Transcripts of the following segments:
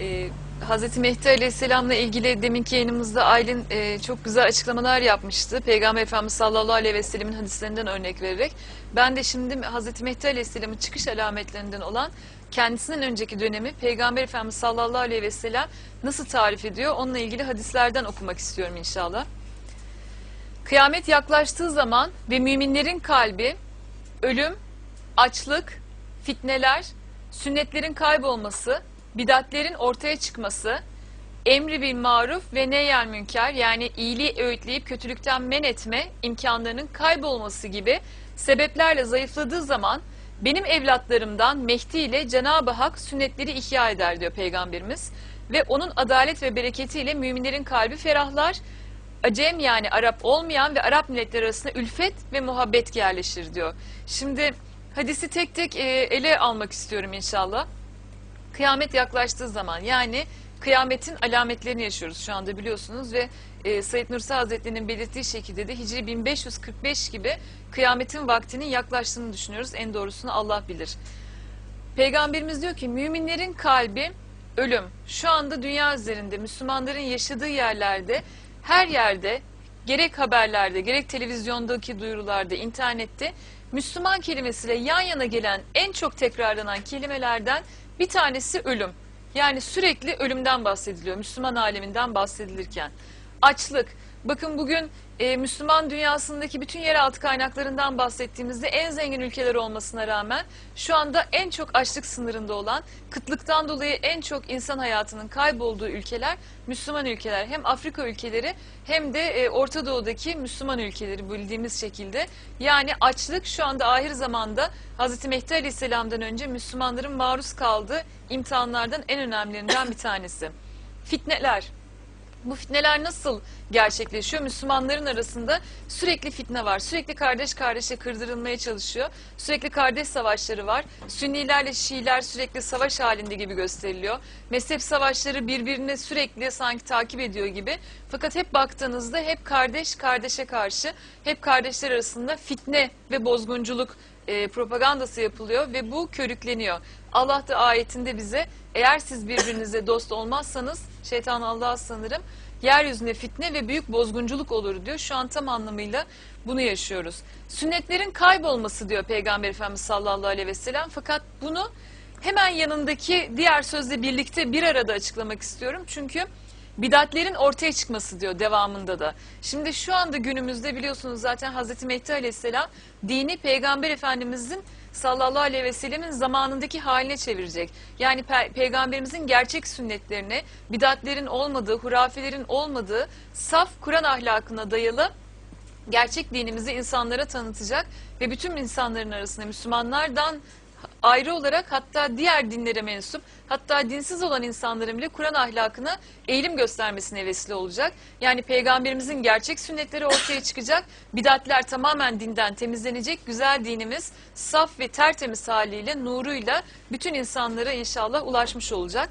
Ee, Hazreti Mehdi Aleyhisselam'la ilgili deminki yayınımızda Aylin e, çok güzel açıklamalar yapmıştı. Peygamber Efendimiz sallallahu aleyhi ve sellemin hadislerinden örnek vererek. Ben de şimdi Hazreti Mehdi Aleyhisselam'ın çıkış alametlerinden olan kendisinden önceki dönemi Peygamber Efendimiz sallallahu aleyhi ve sellem nasıl tarif ediyor onunla ilgili hadislerden okumak istiyorum inşallah. Kıyamet yaklaştığı zaman ve müminlerin kalbi ölüm, açlık, fitneler, sünnetlerin kaybolması, bidatlerin ortaya çıkması, emri bil maruf ve nehyel münker yani iyiliği öğütleyip kötülükten men etme imkanlarının kaybolması gibi sebeplerle zayıfladığı zaman benim evlatlarımdan Mehdi ile Cenab-ı Hak sünnetleri ihya eder diyor Peygamberimiz. Ve onun adalet ve bereketiyle müminlerin kalbi ferahlar, Acem yani Arap olmayan ve Arap milletleri arasında ülfet ve muhabbet yerleşir diyor. Şimdi hadisi tek tek e, ele almak istiyorum inşallah. Kıyamet yaklaştığı zaman yani kıyametin alametlerini yaşıyoruz şu anda biliyorsunuz ve e, Said Nursi Hazretleri'nin belirttiği şekilde de Hicri 1545 gibi kıyametin vaktinin yaklaştığını düşünüyoruz. En doğrusunu Allah bilir. Peygamberimiz diyor ki müminlerin kalbi ölüm. Şu anda dünya üzerinde Müslümanların yaşadığı yerlerde her yerde gerek haberlerde gerek televizyondaki duyurularda internette Müslüman kelimesiyle yan yana gelen en çok tekrarlanan kelimelerden bir tanesi ölüm. Yani sürekli ölümden bahsediliyor Müslüman aleminden bahsedilirken. Açlık. Bakın bugün e, Müslüman dünyasındaki bütün yeraltı kaynaklarından bahsettiğimizde en zengin ülkeler olmasına rağmen şu anda en çok açlık sınırında olan, kıtlıktan dolayı en çok insan hayatının kaybolduğu ülkeler Müslüman ülkeler. Hem Afrika ülkeleri hem de e, Orta Doğu'daki Müslüman ülkeleri bildiğimiz şekilde. Yani açlık şu anda ahir zamanda Hz. Mehdi Aleyhisselam'dan önce Müslümanların maruz kaldığı imtihanlardan en önemlilerinden bir tanesi. Fitneler. Bu fitneler nasıl gerçekleşiyor? Müslümanların arasında sürekli fitne var. Sürekli kardeş kardeşe kırdırılmaya çalışıyor. Sürekli kardeş savaşları var. Sünnilerle Şiiler sürekli savaş halinde gibi gösteriliyor. Mezhep savaşları birbirini sürekli sanki takip ediyor gibi. Fakat hep baktığınızda hep kardeş kardeşe karşı, hep kardeşler arasında fitne ve bozgunculuk e, propagandası yapılıyor ve bu körükleniyor. Allah da ayetinde bize eğer siz birbirinize dost olmazsanız şeytan Allah'a sanırım yeryüzünde fitne ve büyük bozgunculuk olur diyor. Şu an tam anlamıyla bunu yaşıyoruz. Sünnetlerin kaybolması diyor Peygamber Efendimiz sallallahu aleyhi ve sellem. Fakat bunu hemen yanındaki diğer sözle birlikte bir arada açıklamak istiyorum. Çünkü bidatlerin ortaya çıkması diyor devamında da. Şimdi şu anda günümüzde biliyorsunuz zaten Hazreti Mehdi Aleyhisselam dini Peygamber Efendimizin sallallahu aleyhi ve sellemin zamanındaki haline çevirecek. Yani pe peygamberimizin gerçek sünnetlerini, bidatlerin olmadığı, hurafelerin olmadığı saf Kur'an ahlakına dayalı gerçek dinimizi insanlara tanıtacak ve bütün insanların arasında Müslümanlardan ayrı olarak hatta diğer dinlere mensup hatta dinsiz olan insanların bile Kur'an ahlakına eğilim göstermesine vesile olacak. Yani peygamberimizin gerçek sünnetleri ortaya çıkacak. Bidatler tamamen dinden temizlenecek. Güzel dinimiz saf ve tertemiz haliyle, nuruyla bütün insanlara inşallah ulaşmış olacak.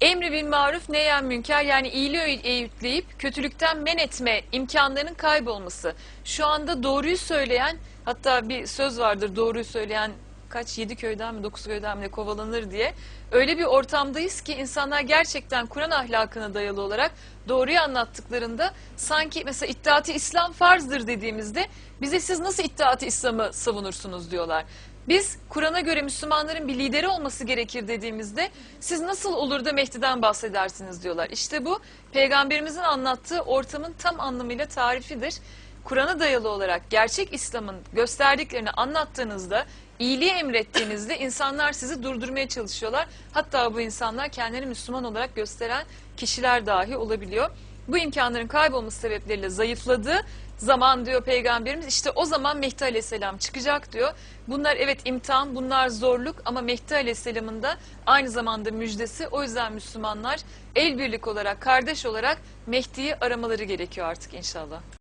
Emri bil maruf neyen münker yani iyiliği eğitleyip kötülükten men etme imkanlarının kaybolması. Şu anda doğruyu söyleyen hatta bir söz vardır doğruyu söyleyen kaç yedi köyden mi dokuz köyden mi kovalanır diye. Öyle bir ortamdayız ki insanlar gerçekten Kur'an ahlakına dayalı olarak doğruyu anlattıklarında sanki mesela iddiatı İslam farzdır dediğimizde bize siz nasıl iddiatı İslam'ı savunursunuz diyorlar. Biz Kur'an'a göre Müslümanların bir lideri olması gerekir dediğimizde siz nasıl olur da Mehdi'den bahsedersiniz diyorlar. İşte bu peygamberimizin anlattığı ortamın tam anlamıyla tarifidir. Kur'an'a dayalı olarak gerçek İslam'ın gösterdiklerini anlattığınızda, iyiliği emrettiğinizde insanlar sizi durdurmaya çalışıyorlar. Hatta bu insanlar kendilerini Müslüman olarak gösteren kişiler dahi olabiliyor. Bu imkanların kaybolması sebepleriyle zayıfladığı zaman diyor peygamberimiz işte o zaman Mehdi Aleyhisselam çıkacak diyor. Bunlar evet imtihan, bunlar zorluk ama Mehdi Aleyhisselam'ın da aynı zamanda müjdesi. O yüzden Müslümanlar el birlik olarak, kardeş olarak Mehdi'yi aramaları gerekiyor artık inşallah.